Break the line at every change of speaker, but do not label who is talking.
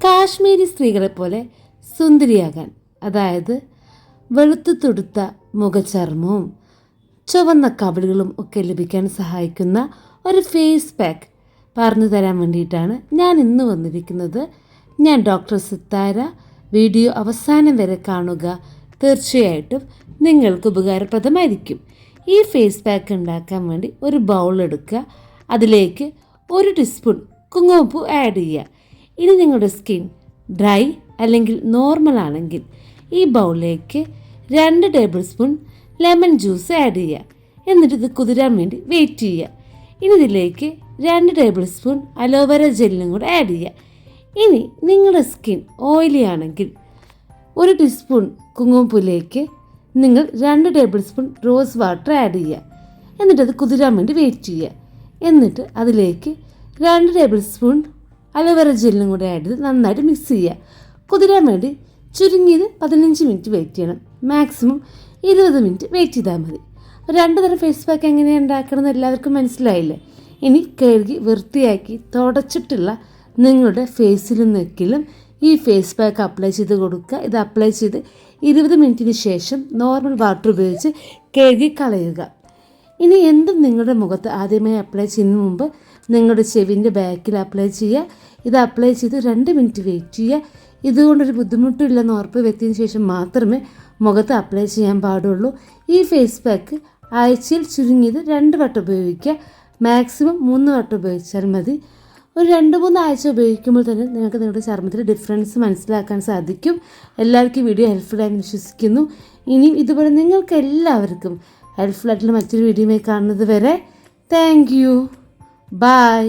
കാശ്മീരി സ്ത്രീകളെ പോലെ സുന്ദരിയാകാൻ അതായത് വെളുത്തു തുടുത്ത മുഖചർമ്മവും ചുവന്ന കവിളുകളും ഒക്കെ ലഭിക്കാൻ സഹായിക്കുന്ന ഒരു ഫേസ് പാക്ക് പറഞ്ഞു തരാൻ വേണ്ടിയിട്ടാണ് ഞാൻ ഇന്ന് വന്നിരിക്കുന്നത്. ഞാൻ ഡോക്ടർ സിത്താര. വീഡിയോ അവസാനം വരെ കാണുക. തീർച്ചയായിട്ടും നിങ്ങൾക്ക് ഉപകാരപ്രദമായിരിക്കും. ഈ ഫേസ് പാക്ക് ഉണ്ടാക്കാൻ വേണ്ടി ഒരു ബൗൾ എടുക്കുക. അതിലേക്ക് ഒരു ടീസ്പൂൺ കുങ്കുമപ്പൂ ആഡ് ചെയ്യുക. ഇനി നിങ്ങളുടെ സ്കിൻ ഡ്രൈ അല്ലെങ്കിൽ നോർമൽ ആണെങ്കിൽ ഈ ബൗളിലേക്ക് രണ്ട് tablespoon lemon juice add ചെയ്യുക. എന്നിട്ട് ഇത് കുതിരാൻ വേണ്ടി വെയിറ്റ് ചെയ്യുക. ഇനി ഇതിലേക്ക് രണ്ട് ടേബിൾ സ്പൂൺ അലോവേര ജെല്ലും കൂടെ ആഡ് ചെയ്യുക. ഇനി നിങ്ങളുടെ സ്കിൻ ഓയിലി ആണെങ്കിൽ ഒരു ടീസ്പൂൺ കുങ്കുമപ്പൂലേക്ക് നിങ്ങൾ രണ്ട് tablespoon rose water add ചെയ്യുക. എന്നിട്ട് അത് കുതിരാൻ വേണ്ടി വെയിറ്റ് ചെയ്യുക. എന്നിട്ട് അതിലേക്ക് രണ്ട് ടേബിൾ സ്പൂൺ അലോവേര ജെല്ലും കൂടെ ചെയ്ത് നന്നായിട്ട് മിക്സ് ചെയ്യുക. കുതിരാൻ വേണ്ടി ചുരുങ്ങിയത് പതിനഞ്ച് മിനിറ്റ് വെയിറ്റ് ചെയ്യണം. മാക്സിമം ഇരുപത് മിനിറ്റ് വെയിറ്റ് ചെയ്താൽ മതി. രണ്ട് തരം ഫേസ് പാക്ക് എങ്ങനെയാണ് ഉണ്ടാക്കണമെന്ന് എല്ലാവർക്കും മനസ്സിലായില്ലേ? ഇനി കഴുകി വൃത്തിയാക്കി തുടച്ചിട്ടുള്ള നിങ്ങളുടെ ഫേസിലും നെക്കിലും ഈ ഫേസ് പാക്ക് അപ്ലൈ ചെയ്ത് കൊടുക്കുക. ഇത് അപ്ലൈ ചെയ്ത് ഇരുപത് മിനിറ്റിന് ശേഷം നോർമൽ വാട്ടർ ഉപയോഗിച്ച് കഴുകി കളയുക. ഇനി എന്തും നിങ്ങളുടെ മുഖത്ത് ആദ്യമായി അപ്ലൈ ചെയ്യുന്നതിന് മുമ്പ് നിങ്ങളുടെ ചെവിന്റെ ബാക്കിൽ അപ്ലൈ ചെയ്യുക. ഇത് അപ്ലൈ ചെയ്ത് രണ്ട് മിനിറ്റ് വെയിറ്റ് ചെയ്യുക. ഇതുകൊണ്ടൊരു ബുദ്ധിമുട്ടില്ലെന്ന് ഉറപ്പ് വരുത്തിയതിന് ശേഷം മാത്രമേ മുഖത്ത് അപ്ലൈ ചെയ്യാൻ പാടുള്ളൂ. ഈ ഫേസ് പാക്ക് ആഴ്ചയിൽ ചുരുങ്ങിയത് രണ്ട് വട്ടം ഉപയോഗിക്കുക. മാക്സിമം മൂന്ന് വട്ടം ഉപയോഗിച്ചാൽ മതി. ഒരു രണ്ട് മൂന്ന് ആഴ്ച ഉപയോഗിക്കുമ്പോൾ തന്നെ നിങ്ങൾക്ക് നിങ്ങളുടെ ചർമ്മത്തിൽ ഡിഫറൻസ് മനസ്സിലാക്കാൻ സാധിക്കും. എല്ലാവർക്കും വീഡിയോ ഹെൽപ്ഫുൾ ആയി വിശ്വസിക്കുന്നു. ഇനിയും ഇതുപോലെ നിങ്ങൾക്ക് എല്ലാവർക്കും ഹെൽപ്ഫുൾ ആയിട്ടുള്ള മറ്റൊരു വീഡിയോയുമായി കാണുന്നത് വരെ താങ്ക് യു ബൈ